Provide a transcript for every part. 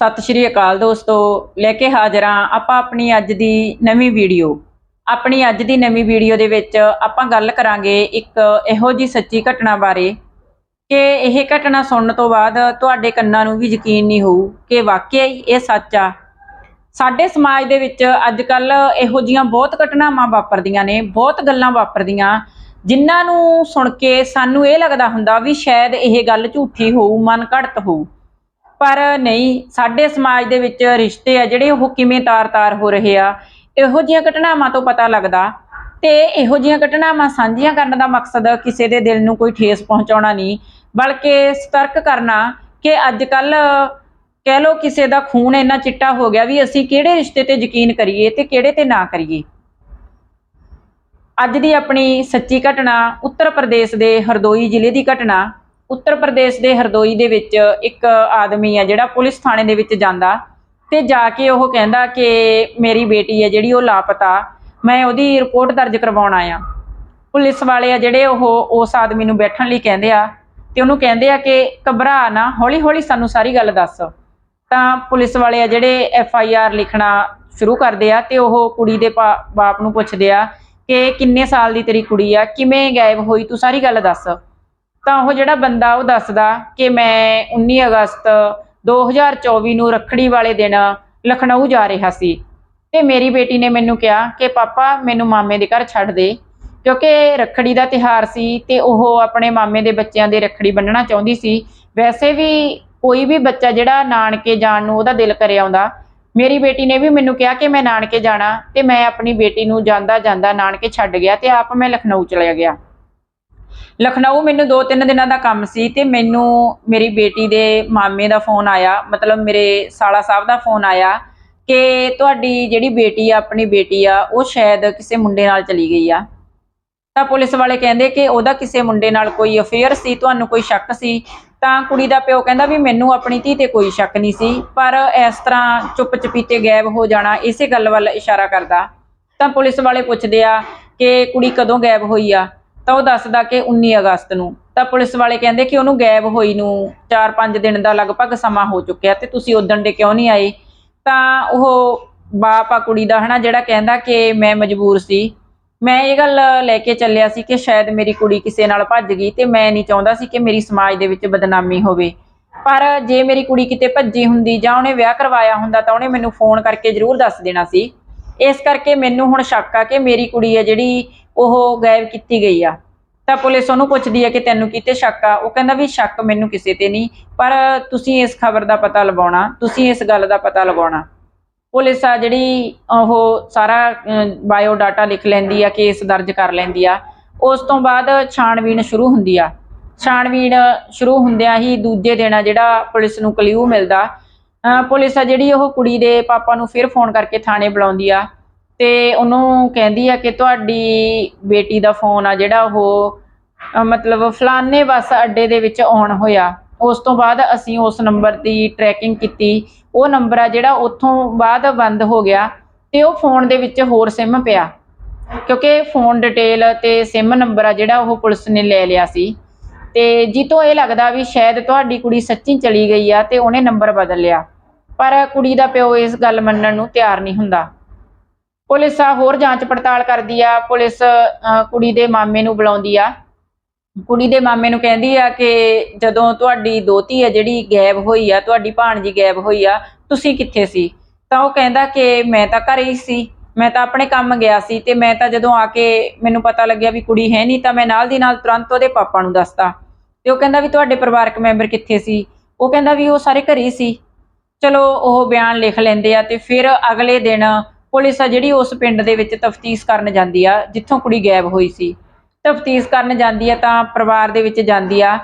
ਸਤਿ ਸ਼੍ਰੀ ਅਕਾਲ ਦੋਸਤੋ, ਲੈ ਕੇ ਹਾਜ਼ਰ ਹਾਂ ਆਪਾਂ ਆਪਣੀ ਅੱਜ ਦੀ ਨਵੀਂ ਵੀਡੀਓ। ਆਪਣੀ ਅੱਜ ਦੀ ਨਵੀਂ ਵੀਡੀਓ ਦੇ ਵਿੱਚ ਆਪਾਂ ਗੱਲ ਕਰਾਂਗੇ ਇੱਕ ਇਹੋ ਜੀ ਸੱਚੀ ਘਟਨਾ ਬਾਰੇ ਕਿ ਇਹ ਘਟਨਾ ਸੁਣਨ ਤੋਂ ਬਾਅਦ ਤੁਹਾਡੇ ਕੰਨਾਂ ਨੂੰ ਵੀ ਯਕੀਨ ਨਹੀਂ ਹੋਊ ਕਿ ਵਾਕਿਆ ਹੀ ਇਹ ਸੱਚ ਆ। ਸਾਡੇ ਸਮਾਜ ਦੇ ਵਿੱਚ ਅੱਜ ਕੱਲ ਇਹੋ ਜੀਆਂ ਬਹੁਤ ਘਟਨਾਵਾਂ ਵਾਪਰਦੀਆਂ ਨੇ, ਬਹੁਤ ਗੱਲਾਂ ਵਾਪਰਦੀਆਂ, ਜਿਨ੍ਹਾਂ ਨੂੰ ਸੁਣ ਕੇ ਸਾਨੂੰ ਇਹ ਲੱਗਦਾ ਹੁੰਦਾ ਵੀ ਸ਼ਾਇਦ ਇਹ ਗੱਲ ਝੂਠੀ ਹੋਊ, ਮਨ ਘੜਤ ਹੋਊ। ਪਰ ਨਹੀਂ, ਸਾਡੇ ਸਮਾਜ ਦੇ ਵਿੱਚ ਰਿਸ਼ਤੇ ਆ ਜਿਹੜੇ ਉਹ ਕਿਵੇਂ ਤਾਰ-ਤਾਰ ਹੋ ਰਹੇ ਆ, ਇਹੋ ਜਿਹੀਆਂ ਘਟਨਾਵਾਂ ਤੋਂ ਪਤਾ ਲੱਗਦਾ ਤੇ ਇਹੋ ਜਿਹੀਆਂ ਘਟਨਾਵਾਂ ਸਾਂਝੀਆਂ ਕਰਨ ਦਾ ਮਕਸਦ ਕਿਸੇ ਦੇ ਦਿਲ ਨੂੰ ਕੋਈ ਠੇਸ ਪਹੁੰਚਾਉਣਾ ਨਹੀਂ, ਬਲਕਿ ਸਤਰਕ ਕਰਨਾ ਕਿ ਅੱਜ ਕੱਲ ਕਹਿ ਲੋ ਕਿਸੇ ਦਾ ਖੂਨ ਇੰਨਾ ਚਿੱਟਾ ਹੋ ਗਿਆ ਵੀ ਅਸੀਂ ਕਿਹੜੇ ਰਿਸ਼ਤੇ ਤੇ ਯਕੀਨ ਕਰੀਏ ਤੇ ਕਿਹੜੇ ਤੇ ਨਾ ਕਰੀਏ। ਅੱਜ ਦੀ ਆਪਣੀ ਸੱਚੀ ਘਟਨਾ, ਉੱਤਰ ਪ੍ਰਦੇਸ਼ ਦੇ ਹਰਦੋਈ ਜ਼ਿਲ੍ਹੇ ਦੀ ਘਟਨਾ ਉੱਤਰ ਪ੍ਰਦੇਸ਼ ਦੇ ਹਰਦੋਈ ਦੇ ਵਿੱਚ ਇੱਕ ਆਦਮੀ ਆ ਜਿਹੜਾ ਪੁਲਿਸ ਥਾਣੇ ਦੇ ਵਿੱਚ ਜਾਂਦਾ ਤੇ ਜਾ ਕੇ ਉਹ ਕਹਿੰਦਾ ਕਿ ਮੇਰੀ ਬੇਟੀ ਹੈ ਜਿਹੜੀ ਉਹ ਲਾਪਤਾ, ਮੈਂ ਉਹਦੀ ਰਿਪੋਰਟ ਦਰਜ ਕਰਵਾਉਣ ਆਇਆ। ਪੁਲਿਸ ਵਾਲੇ ਆ ਜਿਹੜੇ ਉਹ ਉਸ ਆਦਮੀ ਨੂੰ ਬੈਠਣ ਲਈ ਕਹਿੰਦੇ ਆ ਤੇ ਉਹਨੂੰ ਕਹਿੰਦੇ ਆ ਕਿ ਘਬਰਾ ਨਾ ਹੌਲੀ ਹੌਲੀ ਸਾਨੂੰ ਸਾਰੀ ਗੱਲ ਦੱਸ। ਤਾਂ ਪੁਲਿਸ ਵਾਲੇ ਆ ਜਿਹੜੇ ਐਫ ਆਈ ਆਰ ਲਿਖਣਾ ਸ਼ੁਰੂ ਕਰਦੇ ਆ ਤੇ ਉਹ ਕੁੜੀ ਦੇ ਪਾ- ਬਾਪ ਨੂੰ ਪੁੱਛਦੇ ਆ ਕਿ ਕਿੰਨੇ ਸਾਲ ਦੀ ਤੇਰੀ ਕੁੜੀ ਆ, ਕਿਵੇਂ ਗਾਇਬ ਹੋਈ, ਤੂੰ ਸਾਰੀ ਗੱਲ ਦੱਸ। ਤਾਂ ਉਹ ਜਿਹੜਾ ਬੰਦਾ ਉਹ ਦੱਸਦਾ ਕਿ ਮੈਂ 19 ਅਗਸਤ 2024 ਨੂੰ ਰੱਖੜੀ ਵਾਲੇ ਦਿਨ ਲਖਨਊ ਜਾ ਰਿਹਾ ਸੀ। ਤੇ ਮੇਰੀ ਬੇਟੀ ਨੇ ਮੈਨੂੰ ਕਿਹਾ ਕਿ ਪਾਪਾ, ਮੈਨੂੰ ਮਾਮੇ ਦੇ ਘਰ ਛੱਡ ਦੇ, ਕਿਉਂਕਿ ਰੱਖੜੀ ਦਾ ਤਿਹਾਰ ਸੀ ਤੇ ਉਹ ਆਪਣੇ ਮਾਮੇ ਦੇ ਬੱਚਿਆਂ ਦੇ ਰੱਖੜੀ ਬੰਨਣਾ ਚਾਹੁੰਦੀ ਸੀ। ਵੈਸੇ ਵੀ ਕੋਈ ਵੀ ਬੱਚਾ ਜਿਹੜਾ ਨਾਨਕੇ ਜਾਣ ਨੂੰ ਉਹਦਾ ਦਿਲ ਕਰੇ ਆਉਂਦਾ, ਮੇਰੀ ਬੇਟੀ ਨੇ ਵੀ ਮੈਨੂੰ ਕਿਹਾ ਕਿ ਮੈਂ ਨਾਨਕੇ ਜਾਣਾ ਤੇ ਮੈਂ ਆਪਣੀ ਬੇਟੀ ਨੂੰ ਜਾਂਦਾ ਜਾਂਦਾ ਨਾਨਕੇ ਛੱਡ ਗਿਆ ਤੇ ਆਪ ਮੈਂ ਲਖਨਊ ਚਲਿਆ ਗਿਆ। ਲਖਨਊ ਮੈਨੂੰ 2-3 ਦਿਨਾਂ ਦਾ ਕੰਮ ਸੀ ਤੇ ਮੈਨੂੰ ਮੇਰੀ ਬੇਟੀ ਦੇ ਮਾਮੇ ਦਾ ਫੋਨ ਆਇਆ, ਮਤਲਬ ਮੇਰੇ ਸਾਲਾ ਸਾਹਿਬ ਦਾ ਫੋਨ ਆਇਆ ਕਿ ਤੁਹਾਡੀ ਜਿਹੜੀ ਬੇਟੀ ਆ, ਆਪਣੀ ਬੇਟੀ ਆ, ਉਹ ਸ਼ਾਇਦ ਕਿਸੇ ਮੁੰਡੇ ਨਾਲ ਚਲੀ ਗਈ ਆ। ਤਾਂ ਪੁਲਿਸ ਵਾਲੇ ਕਹਿੰਦੇ ਕਿ ਉਹਦਾ ਕਿਸੇ ਮੁੰਡੇ ਨਾਲ ਕੋਈ ਅਫੇਅਰ ਸੀ, ਤੁਹਾਨੂੰ ਕੋਈ ਸ਼ੱਕ ਸੀ? ਤਾਂ ਕੁੜੀ ਦਾ ਪਿਓ ਕਹਿੰਦਾ ਵੀ ਮੈਨੂੰ ਆਪਣੀ ਧੀ ਤੇ ਕੋਈ ਸ਼ੱਕ ਨਹੀਂ ਸੀ, ਪਰ ਇਸ ਤਰ੍ਹਾਂ ਚੁੱਪ ਚਪੀਤੇ ਗਾਇਬ ਹੋ ਜਾਣਾ ਇਸੇ ਗੱਲ ਵੱਲ ਇਸ਼ਾਰਾ ਕਰਦਾ। ਤਾਂ ਪੁਲਿਸ ਵਾਲੇ ਪੁੱਛਦੇ ਆ ਕਿ ਕੁੜੀ ਕਦੋਂ ਗਾਇਬ ਹੋਈ ਆ? ਤਾਂ ਉਹ ਦੱਸਦਾ ਕਿ 19 ਅਗਸਤ ਨੂੰ। ਤਾਂ ਪੁਲਿਸ ਵਾਲੇ ਕਹਿੰਦੇ ਕਿ ਉਹਨੂੰ ਗਾਇਬ ਹੋਈ ਨੂੰ 4-5 ਦਿਨ ਦਾ ਲਗਭਗ ਸਮਾਂ ਹੋ ਚੁੱਕਿਆ ਤੇ ਤੁਸੀਂ ਉਦਣ ਦੇ ਕਿਉਂ ਨਹੀਂ ਆਏ? ਤਾਂ ਉਹ ਬਾਪ ਆ ਕੁੜੀ ਦਾ ਹਨਾ, ਜਿਹੜਾ ਕਹਿੰਦਾ ਕਿ ਮੈਂ ਮਜਬੂਰ ਸੀ। ਮੈਂ ਇਹ ਗੱਲ ਲੈ ਕੇ ਚੱਲਿਆ ਸੀ ਕਿ ਸ਼ਾਇਦ ਮੇਰੀ ਕੁੜੀ ਕਿਸੇ ਨਾਲ ਭੱਜ ਗਈ ਤੇ ਮੈਂ ਨਹੀਂ ਚਾਹੁੰਦਾ ਸੀ ਕਿ ਮੇਰੀ ਸਮਾਜ ਦੇ ਵਿੱਚ ਬਦਨਾਮੀ ਹੋਵੇ। ਪਰ ਜੇ ਮੇਰੀ ਕੁੜੀ ਕਿਤੇ ਭੱਜੀ ਹੁੰਦੀ ਜਾਂ ਉਹਨੇ ਵਿਆਹ ਕਰਵਾਇਆ ਹੁੰਦਾ ਤਾਂ ਉਹਨੇ ਮੈਨੂੰ ਫੋਨ ਕਰਕੇ ਜ਼ਰੂਰ ਦੱਸ ਦੇਣਾ ਸੀ। ਇਸ ਕਰਕੇ ਮੈਨੂੰ ਹੁਣ ਸ਼ੱਕ ਆ ਕਿ ਮੇਰੀ ਕੁੜੀ ਹੈ ਜਿਹੜੀ ਉਹ ਗਾਇਬ ਕੀਤੀ ਗਈ ਆ। ਤਾਂ ਪੁਲਿਸ ਉਹਨੂੰ ਪੁੱਛਦੀ ਹੈ ਕਿ ਤੈਨੂੰ ਕਿਤੇ ਸ਼ੱਕ ਆ? ਉਹ ਕਹਿੰਦਾ ਵੀ ਸ਼ੱਕ ਮੈਨੂੰ ਕਿਸੇ ਤੇ ਨਹੀਂ, ਪਰ ਤੁਸੀਂ ਇਸ ਖਬਰ ਦਾ ਪਤਾ ਲਗਾਉਣਾ ਤੁਸੀਂ ਇਸ ਗੱਲ ਦਾ ਪਤਾ ਲਗਾਉਣਾ ਪੁਲਿਸ ਆ ਜਿਹੜੀ ਉਹ ਸਾਰਾ ਬਾਇਓ ਡਾਟਾ ਲਿਖ ਲੈਂਦੀ ਆ, ਕੇਸ ਦਰਜ ਕਰ ਲੈਂਦੀ ਆ। ਉਸ ਤੋਂ ਬਾਅਦ ਛਾਣਬੀਣ ਸ਼ੁਰੂ ਹੁੰਦੀ ਆ। ਛਾਣਬੀਣ ਸ਼ੁਰੂ ਹੁੰਦਿਆਂ ਹੀ ਦੂਜੇ ਦਿਨ ਆ ਜਿਹੜਾ ਪੁਲਿਸ ਨੂੰ ਕਲਿਊ ਮਿਲਦਾ। ਅਹ, ਪੁਲਿਸ ਆ ਜਿਹੜੀ ਉਹ ਕੁੜੀ ਦੇ ਪਾਪਾ ਨੂੰ ਫਿਰ ਫੋਨ ਕਰਕੇ ਥਾਣੇ ਬੁਲਾਉਂਦੀ ਆ। ਤੇ ਉਹਨੂੰ ਕਹਿੰਦੀ ਆ ਕਿ ਤੁਹਾਡੀ ਬੇਟੀ ਦਾ ਫੋਨ ਆ ਜਿਹੜਾ ਉਹ ਮਤਲਬ ਫਲਾਣੇ ਬੱਸ ਅੱਡੇ ਦੇ ਵਿੱਚ ਆਉਣ ਹੋਇਆ। ਉਸ ਤੋਂ ਬਾਅਦ ਅਸੀਂ ਉਸ ਨੰਬਰ ਦੀ ਟਰੈਕਿੰਗ ਕੀਤੀ। ਉਹ ਨੰਬਰ ਆ ਜਿਹੜਾ ਉੱਥੋਂ ਬਾਅਦ ਬੰਦ ਹੋ ਗਿਆ ਤੇ ਉਹ ਫੋਨ ਦੇ ਵਿੱਚ ਹੋਰ ਸਿਮ ਪਿਆ। ਕਿਉਂਕਿ ਫੋਨ ਡਿਟੇਲ ਤੇ ਸਿਮ ਨੰਬਰ ਆ ਜਿਹੜਾ ਉਹ ਪੁਲਿਸ ਨੇ ਲੈ ਲਿਆ ਸੀ। ਤੇ ਜਿੱਤੋਂ ਇਹ ਲੱਗਦਾ ਵੀ ਸ਼ਾਇਦ ਤੁਹਾਡੀ ਕੁੜੀ ਸੱਚੀ ਚਲੀ ਗਈ ਆ ਤੇ ਉਹਨੇ ਨੰਬਰ ਬਦਲ ਲਿਆ। ਪਰ ਕੁੜੀ ਦਾ ਪਿਓ ਇਸ ਗੱਲ ਮੰਨਣ ਨੂੰ ਤਿਆਰ ਨਹੀਂ ਹੁੰਦਾ। ਪੁਲਿਸ ਆ, ਹੋਰ ਜਾਂਚ ਪੜਤਾਲ ਕਰਦੀ ਆ, ਪੁਲਿਸ ਕੁੜੀ ਦੇ ਮਾਮੇ ਨੂੰ ਬੁਲਾਉਂਦੀ ਆ। ਕੁੜੀ ਦੇ ਮਾਮੇ ਨੂੰ ਕਹਿੰਦੀ ਆ ਕਿ ਜਦੋਂ ਤੁਹਾਡੀ ਦੋਤੀ ਹੈ ਜਿਹੜੀ ਗਾਇਬ ਹੋਈ ਆ, ਤੁਹਾਡੀ ਭਾਣਜੀ ਗਾਇਬ ਹੋਈ ਆ, ਤੁਸੀਂ ਕਿੱਥੇ ਸੀ? ਤਾਂ ਉਹ ਕਹਿੰਦਾ ਕਿ ਮੈਂ ਤਾਂ ਘਰੇ ਹੀ ਸੀ, ਮੈਂ ਤਾਂ ਆਪਣੇ ਕੰਮ ਗਿਆ ਸੀ ਤੇ ਮੈਂ ਤਾਂ ਜਦੋਂ ਆ ਕੇ ਮੈਨੂੰ ਪਤਾ ਲੱਗਿਆ ਵੀ ਕੁੜੀ ਹੈ ਨਹੀਂ ਤਾਂ ਮੈਂ ਨਾਲ ਦੀ ਨਾਲ ਤੁਰੰਤ ਉਹਦੇ ਪਾਪਾ ਨੂੰ ਦੱਸਤਾ। ਤੇ ਉਹ ਕਹਿੰਦਾ ਵੀ ਤੁਹਾਡੇ ਪਰਿਵਾਰਕ ਮੈਂਬਰ ਕਿੱਥੇ ਸੀ? ਉਹ ਕਹਿੰਦਾ ਵੀ ਉਹ ਸਾਰੇ ਘਰੇ ਸੀ। ਚਲੋ ਉਹ ਬਿਆਨ ਲਿਖ ਲੈਂਦੇ ਆ ਤੇ ਫਿਰ ਅਗਲੇ ਦਿਨ ਪੁਲਿਸ ਆ ਜਿਹੜੀ ਉਸ ਪਿੰਡ ਦੇ ਵਿੱਚ ਤਫਤੀਸ਼ ਕਰਨ ਜਾਂਦੀ ਆ, ਜਿੱਥੋਂ ਕੁੜੀ ਗਾਇਬ ਹੋਈ ਸੀ। ਤਫਤੀਸ਼ ਕਰਨ ਜਾਂਦੀ ਆ ਤਾਂ ਪਰਿਵਾਰ ਦੇ ਵਿੱਚ ਜਾਂਦੀ ਆ।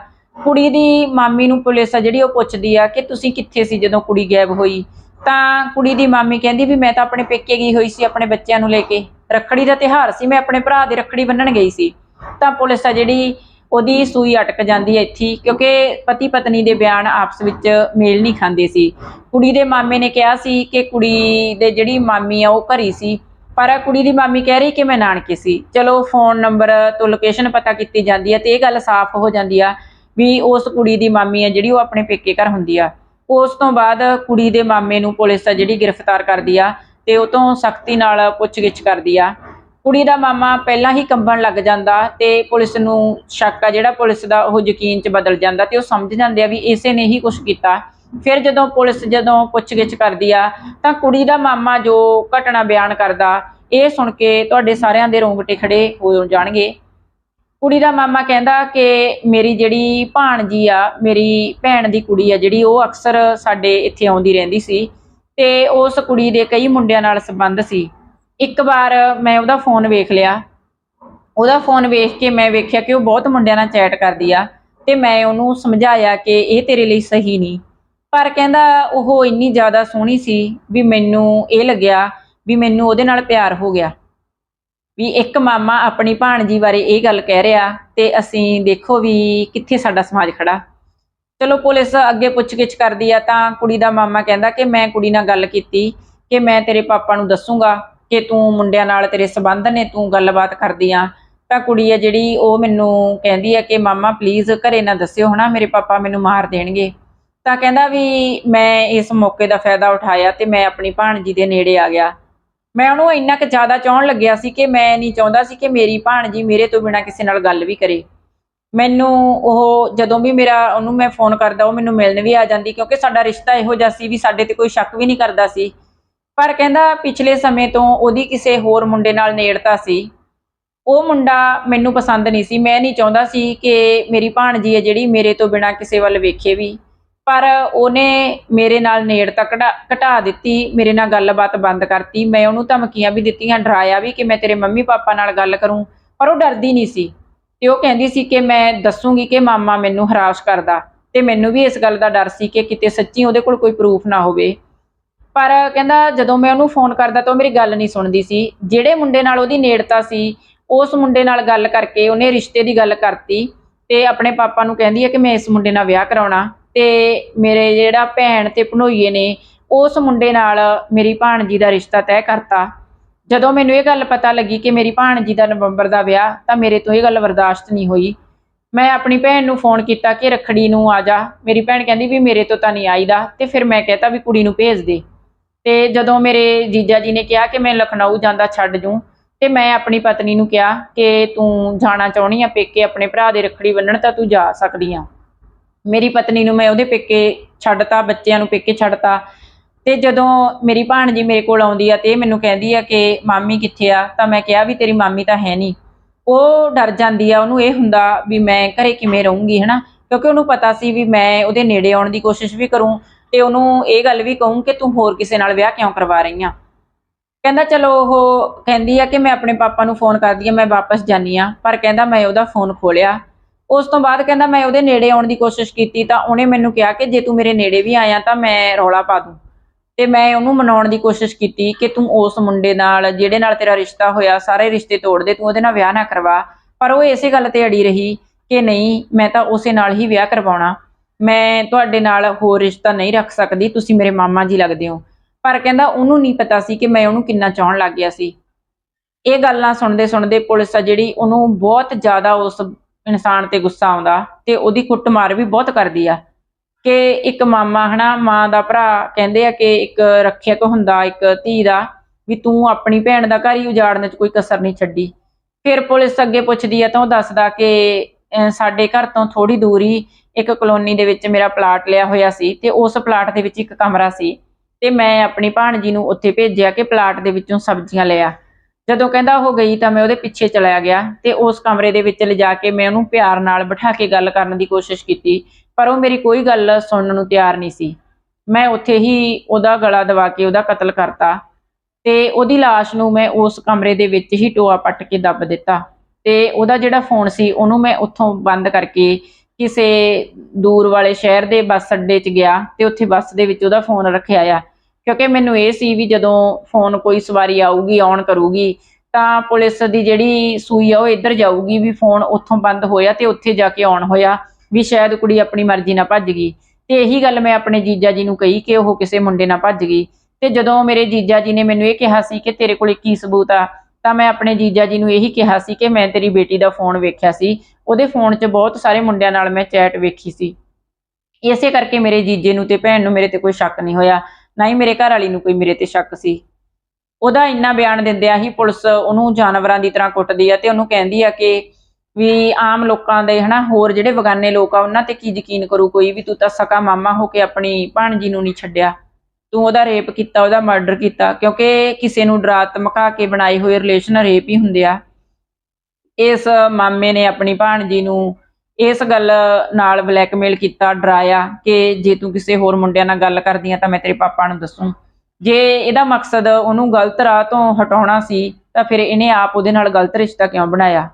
ਕੁੜੀ ਦੀ ਮਾਮੀ ਨੂੰ ਪੁਲਿਸ ਆ ਜਿਹੜੀ ਉਹ ਪੁੱਛਦੀ ਆ ਕਿ ਤੁਸੀਂ ਕਿੱਥੇ ਸੀ ਜਦੋਂ ਕੁੜੀ ਗਾਇਬ ਹੋਈ? ਤਾਂ ਕੁੜੀ ਦੀ ਮਾਮੀ ਕਹਿੰਦੀ ਵੀ ਮੈਂ ਤਾਂ ਆਪਣੇ ਪੇਕੇ ਗਈ ਹੋਈ ਸੀ, ਆਪਣੇ ਬੱਚਿਆਂ ਨੂੰ ਲੈ ਕੇ। ਰੱਖੜੀ ਦਾ ਤਿਹਾਰ ਸੀ, ਮੈਂ ਆਪਣੇ ਭਰਾ ਦੇ ਰੱਖੜੀ ਬੰਨਣ ਗਈ ਸੀ। ਤਾਂ ਪੁਲਿਸ ਆ ਜਿਹੜੀ ਉਹਦੀ ਸੂਈ ਅਟਕ ਜਾਂਦੀ ਹੈ ਇੱਥੇ ਕਿਉਂਕਿ ਪਤੀ ਪਤਨੀ ਦੇ ਬਿਆਨ ਆਪਸ ਵਿੱਚ ਮੇਲ ਨਹੀਂ ਖਾਂਦੇ ਸੀ। ਕੁੜੀ ਦੇ ਮਾਮੇ ਨੇ ਕਿਹਾ ਸੀ ਕਿ ਕੁੜੀ ਦੇ ਜਿਹੜੀ ਮਾਮੀ ਆ ਉਹ ਘਰੀ ਸੀ, ਪਰ ਕੁੜੀ ਦੀ ਮਾਮੀ ਕਹਿ ਰਹੀ ਕਿ ਮੈਂ ਨਾਨਕੇ ਸੀ। ਚਲੋ ਫੋਨ ਨੰਬਰ ਤੋਂ ਲੋਕੇਸ਼ਨ ਪਤਾ ਕੀਤੀ ਜਾਂਦੀ ਹੈ ਤੇ ਇਹ ਗੱਲ ਸਾਫ਼ ਹੋ ਜਾਂਦੀ ਆ ਵੀ ਉਸ ਕੁੜੀ ਦੀ ਮਾਮੀ ਆ ਜਿਹੜੀ ਉਹ ਆਪਣੇ ਪੇਕੇ ਘਰ ਹੁੰਦੀ ਆ। ਉਸ ਤੋਂ ਬਾਅਦ ਕੁੜੀ ਦੇ ਮਾਮੇ ਨੂੰ ਪੁਲਿਸ ਆ ਜਿਹੜੀ ਗ੍ਰਿਫਤਾਰ ਕਰਦੀ ਆ ਤੇ ਉਹ ਤੋਂ ਸਖਤੀ ਨਾਲ ਪੁੱਛਗਿੱਛ ਕਰਦੀ ਆ। ਕੁੜੀ ਦਾ ਮਾਮਾ ਪਹਿਲਾਂ ਹੀ ਕੰਬਣ ਲੱਗ ਜਾਂਦਾ ਤੇ ਪੁਲਿਸ ਨੂੰ ਸ਼ੱਕ ਆ, ਜਿਹੜਾ ਪੁਲਿਸ ਦਾ ਉਹ ਯਕੀਨ 'ਚ ਬਦਲ ਜਾਂਦਾ ਤੇ ਉਹ ਸਮਝ ਜਾਂਦੇ ਆ ਵੀ ਇਸੇ ਨੇ ਹੀ ਕੁਝ ਕੀਤਾ। ਫਿਰ ਜਦੋਂ ਪੁਲਿਸ ਜਦੋਂ ਪੁੱਛਗਿੱਛ ਕਰਦੀ ਆ, ਤਾਂ ਕੁੜੀ ਦਾ ਮਾਮਾ ਜੋ ਘਟਨਾ ਬਿਆਨ ਕਰਦਾ, ਇਹ ਸੁਣ ਕੇ ਤੁਹਾਡੇ ਸਾਰਿਆਂ ਦੇ ਰੋਂਗਟੇ ਖੜੇ ਹੋ ਜਾਣਗੇ। ਕੁੜੀ ਦਾ ਮਾਮਾ ਕਹਿੰਦਾ ਕਿ ਮੇਰੀ ਜਿਹੜੀ ਭਾਣਜੀ ਆ, ਮੇਰੀ ਭੈਣ ਦੀ ਕੁੜੀ ਆ, ਜਿਹੜੀ ਉਹ ਅਕਸਰ ਸਾਡੇ ਇੱਥੇ ਆਉਂਦੀ ਰਹਿੰਦੀ ਸੀ ਤੇ ਉਸ ਕੁੜੀ ਦੇ ਕਈ ਮੁੰਡਿਆਂ ਨਾਲ ਸੰਬੰਧ ਸੀ। ਇੱਕ ਵਾਰ ਮੈਂ ਉਹਦਾ ਫੋਨ ਵੇਖ ਲਿਆ। ਉਹਦਾ ਫੋਨ ਵੇਖ ਕੇ ਮੈਂ ਵੇਖਿਆ ਕਿ ਉਹ ਬਹੁਤ ਮੁੰਡਿਆਂ ਨਾਲ ਚੈਟ ਕਰਦੀ ਆ ਤੇ ਮੈਂ ਉਹਨੂੰ ਸਮਝਾਇਆ ਕਿ ਇਹ ਤੇਰੇ ਲਈ ਸਹੀ ਨਹੀਂ। ਪਰ ਕਹਿੰਦਾ ਉਹ ਇੰਨੀ ਜ਼ਿਆਦਾ ਸੋਹਣੀ ਸੀ ਵੀ ਮੈਨੂੰ ਇਹ ਲੱਗਿਆ ਵੀ ਮੈਨੂੰ ਉਹਦੇ ਨਾਲ ਪਿਆਰ ਹੋ ਗਿਆ। ਵੀ ਇੱਕ ਮਾਮਾ ਆਪਣੀ ਭਾਣਜੀ ਬਾਰੇ ਇਹ ਗੱਲ ਕਹਿ ਰਿਹਾ ਤੇ ਅਸੀਂ ਦੇਖੋ ਵੀ ਕਿੱਥੇ ਸਾਡਾ ਸਮਾਜ ਖੜਾ। ਚਲੋ ਪੁਲਿਸ ਅੱਗੇ ਪੁੱਛਗਿੱਛ ਕਰਦੀ ਆ ਤਾਂ ਕੁੜੀ ਦਾ ਮਾਮਾ ਕਹਿੰਦਾ ਕਿ ਮੈਂ ਕੁੜੀ ਨਾਲ ਗੱਲ ਕੀਤੀ ਕਿ ਮੈਂ ਤੇਰੇ ਪਾਪਾ ਨੂੰ ਦੱਸੂਗਾ। ਕਿ ਤੂੰ ਮੁੰਡਿਆਂ ਨਾਲ ਤੇਰੇ ਸਬੰਧ ਨੇ ਤੂੰ ਗੱਲਬਾਤ ਕਰਦੀ ਆ। ਤਾਂ ਕੁੜੀ ਆ ਜਿਹੜੀ, ਉਹ ਮੈਨੂੰ ਕਹਿੰਦੀ ਆ ਕਿ, ਮਾਮਾ ਪਲੀਜ਼ ਘਰੇ ਨਾ ਦੱਸਿਓ ਹਨਾ, ਮੇਰੇ ਪਾਪਾ ਮੈਨੂੰ ਮਾਰ ਦੇਣਗੇ। ਤਾਂ ਕਹਿੰਦਾ ਵੀ ਮੈਂ ਇਸ ਮੌਕੇ ਦਾ ਫਾਇਦਾ ਉਠਾਇਆ ਤੇ ਮੈਂ ਆਪਣੀ ਭਾਣਜੀ ਦੇ ਨੇੜੇ ਆ ਗਿਆ। ਮੈਂ ਉਹਨੂੰ ਇੰਨਾ ਕੁ ਜ਼ਿਆਦਾ ਚਾਹਣ ਲੱਗਿਆ ਸੀ ਕਿ ਮੈਂ ਨਹੀਂ ਚਾਹੁੰਦਾ ਸੀ ਕਿ ਮੇਰੀ ਭਾਣਜੀ ਮੇਰੇ ਤੋਂ ਬਿਨਾ ਕਿਸੇ ਨਾਲ ਗੱਲ ਵੀ ਕਰੇ। ਮੈਨੂੰ ਉਹ ਜਦੋਂ ਵੀ ਮੇਰਾ, ਉਹਨੂੰ ਮੈਂ ਫੋਨ ਕਰਦਾ, ਉਹ ਮੈਨੂੰ ਮਿਲਣ ਵੀ ਆ ਜਾਂਦੀ ਕਿਉਂਕਿ ਸਾਡਾ ਰਿਸ਼ਤਾ ਇਹੋ ਜਿਹਾ ਸੀ ਵੀ ਸਾਡੇ ਤੇ ਕੋਈ ਸ਼ੱਕ ਵੀ ਨਹੀਂ ਕਰਦਾ ਸੀ। ਪਰ ਕਹਿੰਦਾ ਪਿਛਲੇ ਸਮੇਂ ਤੋਂ ਉਹਦੀ ਕਿਸੇ ਹੋਰ ਮੁੰਡੇ ਨਾਲ ਨੇੜਤਾ ਸੀ। ਉਹ ਮੁੰਡਾ ਮੈਨੂੰ ਪਸੰਦ ਨਹੀਂ ਸੀ। ਮੈਂ ਨਹੀਂ ਚਾਹੁੰਦਾ ਸੀ ਕਿ ਮੇਰੀ ਭਾਣਜੀ ਹੈ ਜਿਹੜੀ ਮੇਰੇ ਤੋਂ ਬਿਨਾ ਕਿਸੇ ਵੱਲ ਵੇਖੇ ਵੀ। ਪਰ ਉਹਨੇ ਮੇਰੇ ਨਾਲ ਨੇੜਤਾ ਘਟਾ ਘਟਾ ਦਿੱਤੀ, ਮੇਰੇ ਨਾਲ ਗੱਲਬਾਤ ਬੰਦ ਕਰਤੀ। ਮੈਂ ਉਹਨੂੰ ਧਮਕੀਆਂ ਵੀ ਦਿੱਤੀਆਂ, ਡਰਾਇਆ ਵੀ ਕਿ ਮੈਂ ਤੇਰੇ ਮੰਮੀ ਪਾਪਾ ਨਾਲ ਗੱਲ ਕਰੂੰ, ਪਰ ਉਹ ਡਰਦੀ ਨਹੀਂ ਸੀ। ਤੇ ਉਹ ਕਹਿੰਦੀ ਸੀ ਕਿ ਮੈਂ ਦੱਸੂਗੀ ਕਿ ਮਾਮਾ ਮੈਨੂੰ ਹਰਾਸ਼ ਕਰਦਾ। ਤੇ ਮੈਨੂੰ ਵੀ ਇਸ ਗੱਲ ਦਾ ਡਰ ਸੀ ਕਿ ਕਿਤੇ ਸੱਚੀ ਉਹਦੇ ਕੋਲ ਕੋਈ ਪ੍ਰੂਫ ਨਾ ਹੋਵੇ। ਪਰ ਕਹਿੰਦਾ ਜਦੋਂ ਮੈਂ ਉਹਨੂੰ ਫੋਨ ਕਰਦਾ ਤਾਂ ਉਹ ਮੇਰੀ ਗੱਲ ਨਹੀਂ ਸੁਣਦੀ ਸੀ। ਜਿਹੜੇ ਮੁੰਡੇ ਨਾਲ ਉਹਦੀ ਨੇੜਤਾ ਸੀ, ਉਸ ਮੁੰਡੇ ਨਾਲ ਗੱਲ ਕਰਕੇ ਉਹਨੇ ਰਿਸ਼ਤੇ ਦੀ ਗੱਲ ਕਰਤੀ ਤੇ ਆਪਣੇ ਪਾਪਾ ਨੂੰ ਕਹਿੰਦੀ ਹੈ ਕਿ ਮੈਂ ਇਸ ਮੁੰਡੇ ਨਾਲ ਵਿਆਹ ਕਰਾਉਣਾ ਤੇ ਮੇਰੇ ਜਿਹੜਾ ਭੈਣ ਤੇ ਭਣੋਈਏ ਨੇ, ਉਸ ਮੁੰਡੇ ਨਾਲ ਮੇਰੀ ਭਾਣਜੀ ਦਾ ਰਿਸ਼ਤਾ ਤੈਅ ਕਰਤਾ। ਜਦੋਂ ਮੈਨੂੰ ਇਹ ਗੱਲ ਪਤਾ ਲੱਗੀ ਕਿ ਮੇਰੀ ਭਾਣਜੀ ਦਾ ਨਵੰਬਰ ਦਾ ਵਿਆਹ, ਤਾਂ ਮੇਰੇ ਤੋਂ ਇਹ ਗੱਲ ਬਰਦਾਸ਼ਤ ਨਹੀਂ ਹੋਈ। ਮੈਂ ਆਪਣੀ ਭੈਣ ਨੂੰ ਫੋਨ ਕੀਤਾ ਕਿ ਰਖੜੀ ਨੂੰ ਆ ਜਾ। ਮੇਰੀ ਭੈਣ ਕਹਿੰਦੀ ਵੀ ਮੇਰੇ ਤੋਂ ਤਾਂ ਨਹੀਂ ਆਈਦਾ ਤੇ ਫਿਰ ਮੈਂ ਕਹਤਾ ਵੀ ਕੁੜੀ ਨੂੰ ਭੇਜ ਦੇ। ਤੇ ਜਦੋਂ ਮੇਰੇ ਜੀਜਾ ਜੀ ਨੇ ਕਿਹਾ ਕਿ ਮੈਂ ਲਖਨਊ ਜਾਂਦਾ ਛੱਡ ਜੂ, ਤੇ ਮੈਂ ਆਪਣੀ ਪਤਨੀ ਨੂੰ ਕਿਹਾ ਕਿ ਤੂੰ ਜਾਣਾ ਚਾਹਣੀ ਆ ਪੇਕੇ ਆਪਣੇ ਭਰਾ ਦੇ ਰਖੜੀ ਬੰਨਣ ਤਾਂ ਤੂੰ ਜਾ ਸਕਦੀ ਆ। ਮੇਰੀ ਪਤਨੀ ਨੂੰ ਮੈਂ ਉਹਦੇ ਪੇਕੇ ਛੱਡਤਾ, ਬੱਚਿਆਂ ਨੂੰ ਪੇਕੇ ਛੱਡਤਾ। ਤੇ ਜਦੋਂ ਮੇਰੀ ਭਾਣ ਜੀ ਮੇਰੇ ਕੋਲ ਆਉਂਦੀ ਆ ਤੇ ਮੈਨੂੰ ਕਹਿੰਦੀ ਆ ਕਿ ਮਾਮੀ ਕਿੱਥੇ ਆ, ਤਾਂ ਮੈਂ ਕਿਹਾ ਵੀ ਤੇਰੀ ਮਾਮੀ ਤਾਂ ਹੈ ਨਹੀਂ। ਉਹ ਡਰ ਜਾਂਦੀ ਆ, ਉਹਨੂੰ ਇਹ ਹੁੰਦਾ ਵੀ ਮੈਂ ਘਰੇ ਕਿਵੇਂ ਰਹੂੰਗੀ, ਹਨਾ? ਕਿਉਂਕਿ ਉਹਨੂੰ ਪਤਾ ਸੀ ਵੀ ਮੈਂ ਉਹਦੇ ਨੇੜੇ ਆਉਣ ਦੀ ਕੋਸ਼ਿਸ਼ ਵੀ ਕਰੂੰ ਤੇ ਉਹਨੂੰ ਇਹ ਗੱਲ ਵੀ ਕਹੂੰ ਕਿ ਤੂੰ ਹੋਰ ਕਿਸੇ ਨਾਲ ਵਿਆਹ ਕਿਉਂ ਕਰਵਾ ਰਹੀ ਆ? ਕਹਿੰਦਾ, ਚਲੋ ਉਹ ਕਹਿੰਦੀ ਆ ਕਿ ਮੈਂ ਆਪਣੇ ਪਾਪਾ ਨੂੰ ਫੋਨ ਕਰਦੀ ਆ, ਮੈਂ ਵਾਪਸ ਜਾਨੀ ਆ। ਪਰ ਕਹਿੰਦਾ, ਮੈਂ ਉਹਦਾ ਫੋਨ ਖੋਲਿਆ। ਉਸ ਤੋਂ ਬਾਅਦ ਕਹਿੰਦਾ, ਮੈਂ ਉਹਦੇ ਨੇੜੇ ਆਉਣ ਦੀ ਕੋਸ਼ਿਸ਼ ਕੀਤੀ ਤਾਂ ਉਹਨੇ ਮੈਨੂੰ ਕਿਹਾ ਕਿ ਜੇ ਤੂੰ ਮੇਰੇ ਨੇੜੇ ਵੀ ਆਇਆ ਤਾਂ ਮੈਂ ਰੌਲਾ ਪਾ ਦੂੰ। ਤੇ ਮੈਂ ਉਹਨੂੰ ਮਨਾਉਣ ਦੀ ਕੋਸ਼ਿਸ਼ ਕੀਤੀ ਕਿ ਤੂੰ ਉਸ ਮੁੰਡੇ ਨਾਲ ਜਿਹੜੇ ਨਾਲ ਤੇਰਾ ਰਿਸ਼ਤਾ ਹੋਇਆ, ਸਾਰੇ ਰਿਸ਼ਤੇ ਤੋੜ ਦੇ, ਤੂੰ ਉਹਦੇ ਨਾਲ ਵਿਆਹ ਨਾ ਕਰਵਾ। ਪਰ ਉਹ ਇਸੇ ਗੱਲ ਤੇ ਅੜੀ ਰਹੀ ਕਿ ਨਹੀਂ, ਮੈਂ ਤਾਂ ਉਸੇ ਨਾਲ ਹੀ ਵਿਆਹ ਕਰਵਾਉਣਾ। ਮੈਂ ਤੁਹਾਡੇ ਨਾਲ ਹੋਰ ਰਿਸ਼ਤਾ ਨਹੀਂ ਰੱਖ ਸਕਦੀ, ਤੁਸੀਂ ਮੇਰੇ ਮਾਮਾ ਜੀ ਲੱਗਦੇ ਹੋ। ਪਰ ਕਹਿੰਦਾ ਉਹਨੂੰ ਨਹੀਂ ਪਤਾ ਸੀ ਕਿ ਮੈਂ ਉਹਨੂੰ ਕਿੰਨਾ ਚਾਹਣ ਲੱਗ ਗਿਆ ਸੀ। ਇਹ ਗੱਲਾਂ ਸੁਣਦੇ ਸੁਣਦੇ ਪੁਲਿਸ ਆ ਜਿਹੜੀ ਉਹਨੂੰ ਬਹੁਤ ਜ਼ਿਆਦਾ ਉਸ ਇਨਸਾਨ ਤੇ ਗੁੱਸਾ ਆਉਂਦਾ ਤੇ ਉਹਦੀ ਕੁੱਟਮਾਰ ਵੀ ਬਹੁਤ ਕਰਦੀ ਆ। ਕਿ ਇੱਕ ਮਾਮਾ ਹਨਾ, ਮਾਂ ਦਾ ਭਰਾ ਕਹਿੰਦੇ ਆ ਕਿ ਇੱਕ ਰੱਖਿਅਕ ਹੁੰਦਾ, ਇੱਕ ਧੀ ਦਾ, ਵੀ ਤੂੰ ਆਪਣੀ ਭੈਣ ਦਾ ਘਰ ਹੀ ਉਜਾੜਨ 'ਚ ਕੋਈ ਕਸਰ ਨਹੀਂ ਛੱਡੀ। ਫਿਰ ਪੁਲਿਸ ਅੱਗੇ ਪੁੱਛਦੀ ਆ ਤਾਂ ਉਹ ਦੱਸਦਾ ਕਿ ਸਾਡੇ ਘਰ ਤੋਂ ਥੋੜੀ ਦੂਰੀ ਇੱਕ ਕਲੋਨੀ ਦੇ ਵਿੱਚ ਮੇਰਾ ਪਲਾਟ ਲਿਆ ਹੋਇਆ ਸੀ ਤੇ ਉਸ ਪਲਾਟ ਦੇ ਵਿੱਚ ਇੱਕ ਕਮਰਾ ਸੀ ਤੇ ਮੈਂ ਆਪਣੀ ਭਾਣਜੀ ਨੂੰ ਉੱਥੇ ਭੇਜਿਆ ਕਿ ਪਲਾਟ ਦੇ ਵਿੱਚੋਂ ਸਬਜ਼ੀਆਂ ਲਿਆ ਜਦੋਂ ਕਹਿੰਦਾ ਉਹ ਗਈ ਤਾਂ ਮੈਂ ਉਹਦੇ ਪਿੱਛੇ ਚਲਾ ਗਿਆ ਤੇ ਉਸ ਕਮਰੇ ਦੇ ਵਿੱਚ ਲਿਜਾ ਕੇ ਮੈਂ ਉਹਨੂੰ ਪਿਆਰ ਨਾਲ ਬਿਠਾ ਕੇ ਗੱਲ ਕਰਨ ਦੀ ਕੋਸ਼ਿਸ਼ ਕੀਤੀ, ਪਰ ਉਹ ਮੇਰੀ ਕੋਈ ਗੱਲ ਸੁਣਨ ਨੂੰ ਤਿਆਰ ਨਹੀਂ ਸੀ। ਮੈਂ ਉੱਥੇ ਹੀ ਉਹਦਾ ਗਲਾ ਦਬਾ ਕੇ ਉਹਦਾ ਕਤਲ ਕਰਤਾ ਤੇ ਉਹਦੀ ਲਾਸ਼ ਨੂੰ ਮੈਂ ਉਸ ਕਮਰੇ ਦੇ ਵਿੱਚ ਹੀ ਟੋਆ ਪੱਟ ਕੇ ਦੱਬ ਦਿੱਤਾ ਤੇ ਉਹਦਾ ਜਿਹੜਾ ਫੋਨ ਸੀ ਉਹਨੂੰ ਮੈਂ ਉੱਥੋਂ ਬੰਦ ਕਰਕੇ ਕਿਸੇ ਦੂਰ ਵਾਲੇ ਸ਼ਹਿਰ ਦੇ ਬੱਸ ਅੱਡੇ 'ਚ ਗਿਆ ਤੇ ਉੱਥੇ ਬੱਸ ਦੇ ਵਿੱਚ ਉਹਦਾ ਫੋਨ ਰੱਖਿਆ ਆ। ਕਿਉਂਕਿ ਮੈਨੂੰ ਇਹ ਸੀ ਵੀ ਜਦੋਂ ਫੋਨ ਕੋਈ ਸਵਾਰੀ ਆਊਗੀ ਆਨ ਕਰੂਗੀ, ਤਾਂ ਪੁਲਿਸ ਦੀ ਜਿਹੜੀ ਸੂਈ ਆ ਉਹ ਇੱਧਰ ਜਾਊਗੀ ਵੀ ਫੋਨ ਉੱਥੋਂ ਬੰਦ ਹੋਇਆ ਤੇ ਉੱਥੇ ਜਾ ਕੇ ਆਨ ਹੋਇਆ ਵੀ ਸ਼ਾਇਦ ਕੁੜੀ ਆਪਣੀ ਮਰਜ਼ੀ ਨਾਲ ਭੱਜ ਗਈ। ਤੇ ਇਹੀ ਗੱਲ ਮੈਂ ਆਪਣੇ ਜੀਜਾ ਜੀ ਨੂੰ ਕਹੀ ਕਿ ਉਹ ਕਿਸੇ ਮੁੰਡੇ ਨਾਲ ਭੱਜ ਗਈ। ਤੇ ਜਦੋਂ ਮੇਰੇ ਜੀਜਾ ਜੀ ਨੇ ਮੈਨੂੰ ਇਹ ਕਿਹਾ ਸੀ ਕਿ ਤੇਰੇ ਕੋਲੇ ਕੀ ਸਬੂਤ ਆ ਤਾਂ ਮੈਂ ਆਪਣੇ ਜੀਜਾ ਜੀ ਨੂੰ ਇਹੀ ਕਿਹਾ ਸੀ ਕਿ ਮੈਂ ਤੇਰੀ ਬੇਟੀ ਦਾ ਫੋਨ ਵੇਖਿਆ ਸੀ। ਉਹਦੇ ਫੋਨ 'ਚ ਬਹੁਤ ਸਾਰੇ ਮੁੰਡਿਆਂ ਨਾਲ ਮੈਂ ਚੈਟ ਵੇਖੀ ਸੀ। ਇਸੇ ਕਰਕੇ ਮੇਰੇ ਜੀਜੇ ਨੂੰ ਤੇ ਭੈਣ ਨੂੰ ਮੇਰੇ ਤੇ ਕੋਈ ਸ਼ੱਕ ਨਹੀਂ ਹੋਇਆ। ਨਾ ਹੀ ਮੇਰੇ ਘਰ ਵਾਲੀ ਨੂੰ ਕੋਈ ਮੇਰੇ ਤੇ ਸ਼ੱਕ ਸੀ। ਉਹਦਾ ਇੰਨਾ ਬਿਆਨ ਦਿੰਦਿਆਂ ਹੀ ਪੁਲਿਸ ਉਹਨੂੰ ਜਾਨਵਰਾਂ ਦੀ ਤਰ੍ਹਾਂ ਕੁੱਟਦੀ ਆ ਤੇ ਉਹਨੂੰ ਕਹਿੰਦੀ ਆ ਕਿ ਵੀ ਆਮ ਲੋਕਾਂ ਦੇ ਹਨਾ, ਹੋਰ ਜਿਹੜੇ ਵਗਾਨੇ ਲੋਕ ਆ, ਉਹਨਾਂ ਤੇ ਕੀ ਯਕੀਨ ਕਰੂ ਕੋਈ ਵੀ ਤੂੰ ਤਾਂ ਸਕਾ ਮਾਮਾ ਹੋ ਕੇ ਆਪਣੀ ਭਾਣਜੀ ਨੂੰ ਨਹੀਂ ਛੱਡਿਆ। ਤੂੰ ਉਹਦਾ ਰੇਪ ਕੀਤਾ, ਉਹਦਾ ਮਰਡਰ ਕੀਤਾ, ਕਿਉਂਕਿ ਕਿਸੇ ਨੂੰ ਡਰਾ ਧਮਕਾ ਕੇ ਬਣਾਏ ਹੋਏ ਰਿਲੇਸ਼ਨ ਰੇਪ ਹੀ ਹੁੰਦੇ ਆ। ਇਸ ਮਾਮੇ ਨੇ ਆਪਣੀ ਭਾਣਜੀ ਨੂੰ ਇਸ ਗੱਲ ਨਾਲ ਬਲੈਕਮੇਲ ਕੀਤਾ, ਡਰਾਇਆ ਕਿ ਜੇ ਤੂੰ ਕਿਸੇ ਹੋਰ ਮੁੰਡਿਆਂ ਨਾਲ ਗੱਲ ਕਰਦੀ ਆ ਤਾਂ ਮੈਂ ਤੇਰੇ ਪਾਪਾ ਨੂੰ ਦੱਸੂ। ਜੇ ਇਹਦਾ ਮਕਸਦ ਉਹਨੂੰ ਗਲਤ ਰਾਹ ਤੋਂ ਹਟਾਉਣਾ ਸੀ, ਤਾਂ ਫਿਰ ਇਹਨੇ ਆਪ ਉਹਦੇ ਨਾਲ ਗਲਤ ਰਿਸ਼ਤਾ ਕਿਉਂ ਬਣਾਇਆ?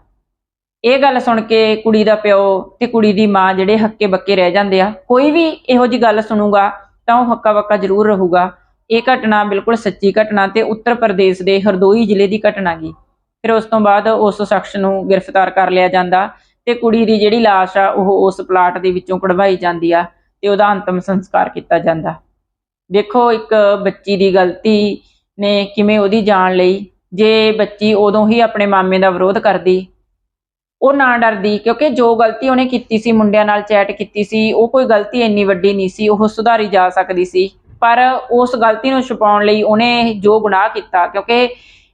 ਇਹ ਗੱਲ ਸੁਣ ਕੇ ਕੁੜੀ ਦਾ ਪਿਓ ਤੇ ਕੁੜੀ ਦੀ ਮਾਂ ਜਿਹੜੇ ਹੱਕੇ ਬੱਕੇ ਰਹਿ ਜਾਂਦੇ ਆ, ਕੋਈ ਵੀ ਇਹੋ ਜੀ ਗੱਲ ਸੁਣੂਗਾ ਤਾਂ ਉਹ ਹੱਕਾ ਬੱਕਾ ਜ਼ਰੂਰ ਰਹੂਗਾ। ਇਹ ਘਟਨਾ ਬਿਲਕੁਲ ਸੱਚੀ ਘਟਨਾ ਤੇ ਉੱਤਰ ਪ੍ਰਦੇਸ਼ ਦੇ ਹਰਦੋਈ ਜ਼ਿਲ੍ਹੇ ਦੀ ਘਟਨਾ ਗਈ ਫਿਰ ਉਸ ਤੋਂ ਬਾਅਦ ਉਸ ਸ਼ਖਸ ਨੂੰ ਗ੍ਰਿਫਤਾਰ ਕਰ ਲਿਆ ਜਾਂਦਾ ਤੇ ਕੁੜੀ ਦੀ ਜਿਹੜੀ ਲਾਸ਼ ਆ, ਉਹ ਉਸ ਪਲਾਟ ਦੇ ਵਿੱਚੋਂ ਕਢਵਾਈ ਜਾਂਦੀ ਆ ਤੇ ਉਹਦਾ ਅੰਤਮ ਸੰਸਕਾਰ ਕੀਤਾ ਜਾਂਦਾ। ਦੇਖੋ, ਇੱਕ ਬੱਚੀ ਦੀ ਗਲਤੀ ਨੇ ਕਿਵੇਂ ਉਹਦੀ ਜਾਨ ਲਈ। ਜੇ ਬੱਚੀ ਉਦੋਂ ਹੀ ਆਪਣੇ ਮਾਮੇ ਦਾ ਵਿਰੋਧ ਕਰਦੀ ਉਹ ਨਾ ਡਰਦੀ, ਕਿਉਂਕਿ ਜੋ ਗਲਤੀ ਉਹਨੇ ਕੀਤੀ ਸੀ, ਮੁੰਡਿਆਂ ਨਾਲ ਚੈਟ ਕੀਤੀ ਸੀ, ਉਹ ਕੋਈ ਗਲਤੀ ਇੰਨੀ ਵੱਡੀ ਨਹੀਂ ਸੀ, ਉਹ ਸੁਧਾਰੀ ਜਾ ਸਕਦੀ ਸੀ। ਪਰ ਉਸ ਗਲਤੀ ਨੂੰ ਛੁਪਾਉਣ ਲਈ ਉਹਨੇ ਜੋ ਗੁਨਾਹ ਕੀਤਾ, ਕਿਉਂਕਿ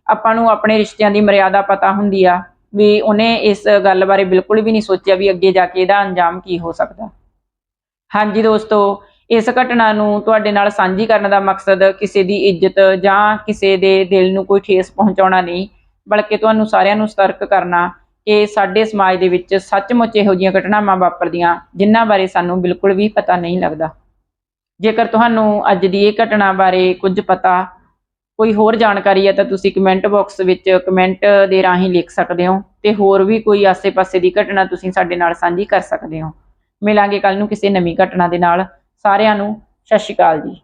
ਆਪਾਂ ਨੂੰ ਆਪਣੇ ਰਿਸ਼ਤਿਆਂ ਦੀ ਮਰਿਆਦਾ ਪਤਾ ਹੁੰਦੀ ਆ, ਵੀ ਉਹਨੇ ਇਸ ਗੱਲ ਬਾਰੇ ਬਿਲਕੁਲ ਵੀ ਨਹੀਂ ਸੋਚਿਆ ਵੀ ਅੱਗੇ ਜਾ ਕੇ ਇਹਦਾ ਅੰਜਾਮ ਕੀ ਹੋ ਸਕਦਾ। ਹਾਂਜੀ ਦੋਸਤੋ, ਇਸ ਘਟਨਾ ਨੂੰ ਤੁਹਾਡੇ ਨਾਲ ਸਾਂਝੀ ਕਰਨ ਦਾ ਮਕਸਦ ਕਿਸੇ ਦੀ ਇੱਜ਼ਤ ਜਾਂ ਕਿਸੇ ਦੇ ਦਿਲ ਨੂੰ ਕੋਈ ਠੇਸ ਪਹੁੰਚਾਉਣਾ ਨਹੀਂ, ਬਲਕਿ ਤੁਹਾਨੂੰ ਸਾਰਿਆਂ ਨੂੰ ਸਤਰਕ ਕਰਨਾ ਕਿ ਸਾਡੇ ਸਮਾਜ ਦੇ ਵਿੱਚ ਸੱਚਮੁੱਚ ਇਹੋ ਜਿਹੀਆਂ ਘਟਨਾਵਾਂ ਵਾਪਰਦੀਆਂ, ਜਿਨ੍ਹਾਂ ਬਾਰੇ ਸਾਨੂੰ ਬਿਲਕੁਲ ਵੀ ਪਤਾ ਨਹੀਂ ਲੱਗਦਾ। ਜੇਕਰ ਤੁਹਾਨੂੰ ਅੱਜ ਦੀ ਇਹ ਘਟਨਾ ਬਾਰੇ ਕੁਝ ਪਤਾ, ਕੋਈ ਹੋਰ ਜਾਣਕਾਰੀ ਹੈ ਤਾਂ ਤੁਸੀਂ ਕਮੈਂਟ ਬਾਕਸ ਵਿੱਚ ਕਮੈਂਟ ਦੇ ਰਾਹੀਂ ਲਿਖ ਸਕਦੇ ਹੋ ਤੇ ਹੋਰ ਵੀ ਕੋਈ ਆਸੇ-ਪਾਸੇ ਦੀ ਘਟਨਾ ਤੁਸੀਂ ਸਾਡੇ ਨਾਲ ਸਾਂਝੀ ਕਰ ਸਕਦੇ ਹੋ। ਮਿਲਾਂਗੇ ਕੱਲ ਨੂੰ ਕਿਸੇ ਨਵੀਂ ਘਟਨਾ ਦੇ ਨਾਲ। ਸਾਰਿਆਂ ਨੂੰ ਸਤਿ ਸ਼੍ਰੀ ਅਕਾਲ ਜੀ।